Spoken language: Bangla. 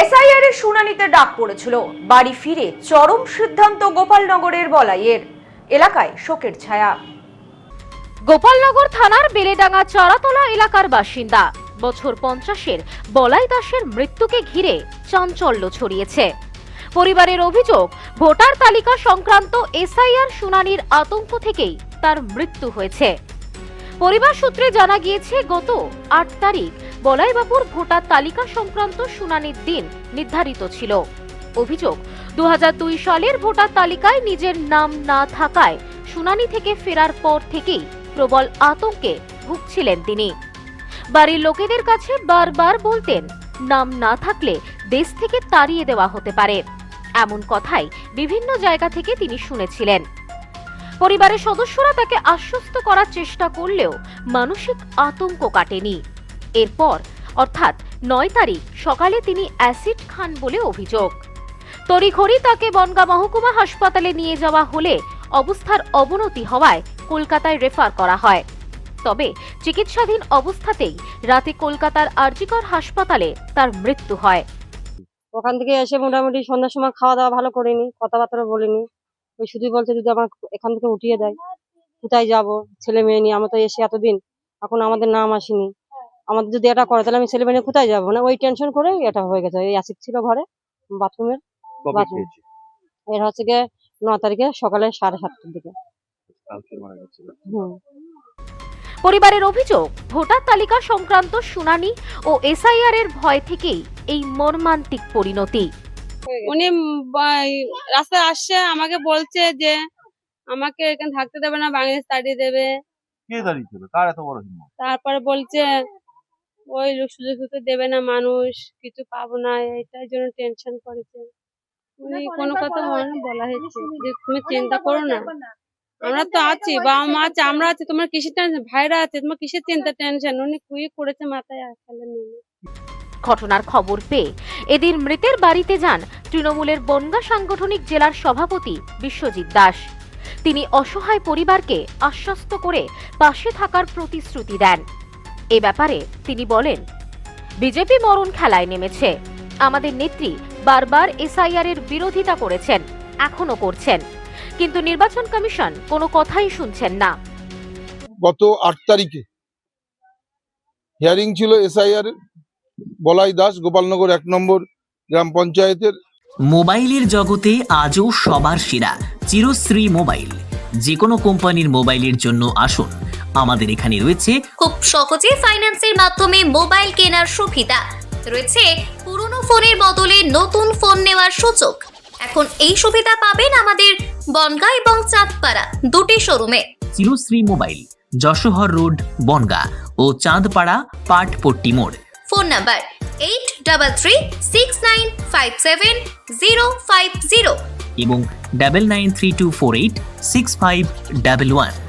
এসআইআর এর শুনানিতে ডাক পড়েছিল। বাড়ি ফিরে চরম সিদ্ধান্ত গোপালনগরের বলাইয়ের। এলাকায় শোকের ছায়া। গোপালনগর থানার বেলেডাঙ্গা চারাতলা এলাকার বাসিন্দা। বছর পঞ্চাশের বলাই দাসের মৃত্যুকে ঘিরে চাঞ্চল্য ছড়িয়েছে। পরিবারের অভিযোগ, ভোটার তালিকা সংক্রান্ত এসআইআর শুনানির আতঙ্ক থেকেই তার মৃত্যু হয়েছে। পরিবার সূত্রে জানা গিয়েছে, গত আট তারিখ বলাইবাবুর ভোটার তালিকা সংক্রান্ত শুনানির দিন নির্ধারিত ছিল। অভিযোগ দু হাজার দুই সালের ভোটার তালিকায় নিজের নাম না থাকায় শুনানি থেকে ফেরার পর থেকেই প্রবল আতঙ্কে ভুগছিলেন তিনি। বাড়ির লোকেদের কাছে বারবার বলতেন, নাম না থাকলে দেশ থেকে তাড়িয়ে দেওয়া হতে পারে। এমন কথাই বিভিন্ন জায়গা থেকে তিনি শুনেছিলেন। পরিবারের সদস্যরা তাকে আশ্বস্ত করার চেষ্টা করলেও মানসিক আতঙ্ক কাটেনি। এরপর, অর্থাৎ নয় তারিখ সকালে তিনি অ্যাসিড খান বলে অভিযোগ। তড়িঘড়ি তাকে বনগা মহকুমা হাসপাতালে নিয়ে যাওয়া হলে অবস্থার অবনতি হওয়ায় কলকাতায় রেফার করা হয়। তবে চিকিৎসাধীন অবস্থাতেই রাতে কলকাতার আরজিকর হাসপাতালে তার মৃত্যু হয়। ওখান থেকে এসে মোটামুটি সন্ধ্যার সময় খাওয়া দাওয়া ভালো করিনি, কথাবার্তা বলিনি। ওই শুধুই বলছে, যদি আমার এখান থেকে উঠিয়ে দেয়, কোথায় যাব? ছেলে মেয়ে নিয়ে আমরা তো এসে এতদিন, এখন আমাদের নাম আসেনি। আমাদের যদি এটা করে তাহলে আমি ছেলে মেয়ে কোথায় যাব? না ওই টেনশন করে এটা হয়ে গেছে। এই অ্যাসিড ছিল ঘরে বাথরুমের বাথরুম। এর হচ্ছে গিয়ে ন তারিখে সকালে সাড়ে সাতটার দিকে। হুম। পরিবারের অভিযোগ ভোটার তালিকা সংক্রান্ত শুনানি ও এসআইআর এর ভয় থেকেই এই মর্মান্তিক পরিণতি। উনি রাস্তায় আসছে আমাকে বলছে যে আমাকে এখানে থাকতে দেবে না বাংলাদেশ তাড়িয়ে দেবে। কে দাঁড়িয়েছিল কার এত বড় হিম্মত? তারপরে বলছে ওই লোক সুযোগ সুযোগ দেবে না মানুষ কিছু পাবো না এটার জন্য টেনশন করেছে। উনি কোনো কথা মনে বলা হয়েছে যে তুমি চিন্তা করো না। আমরা তো আছি বাবা মা আছে আমরা আছি তোমার কিসের টেনশন ভাইরা আছে তোমার কিসের চিন্তা টেনশন উনি কুই করেছে মাথায় আসলে নেই ঘটনার খবর পেয়ে এদিন মৃতের বাড়িতে যান তৃণমূলের বনগা সাংগঠনিক জেলার সভাপতি বিশ্বজিৎ দাস। তিনি অসহায় পরিবারকে আশ্বস্ত করে পাশে থাকার প্রতিশ্রুতি দেন। এ ব্যাপারে তিনি বলেন বিজেপি মরণ খেলায় নেমেছে। আমাদের নেত্রী বারবার এসআইআর এর বিরোধিতা করেছেন এখনও করছেন। কিন্তু নির্বাচন কমিশন কোনো কথাই শুনছেন না। গত আট তারিখে হিয়ারিং ছিল এসআইআর বলাই দাস গোপালনগর এক নম্বর গ্রাম পঞ্চায়েতের। মোবাইলের জগতে আজও সবার সেরা চিরশ্রী মোবাইল। যে কোনো কোম্পানির মোবাইলের জন্য আসুন। আমাদের এখানে রয়েছে খুব সহজে ফাইন্যান্সের মাধ্যমে মোবাইল কেনার সুবিধা। রয়েছে পুরনো ফোনের বদলে নতুন ফোন নেওয়ার সুযোগ। এখন এই সুবিধা পাবেন আমাদের বনগা এবং চাঁদপাড়া দুটি শোরুমে। চিরশ্রী মোবাইল যশোহর রোড বনগা ও চাঁদপাড়া পাটপট্টি মোড়। Phone number eight double three six nine five seven zero five zero. এবং double nine three two four eight six five double one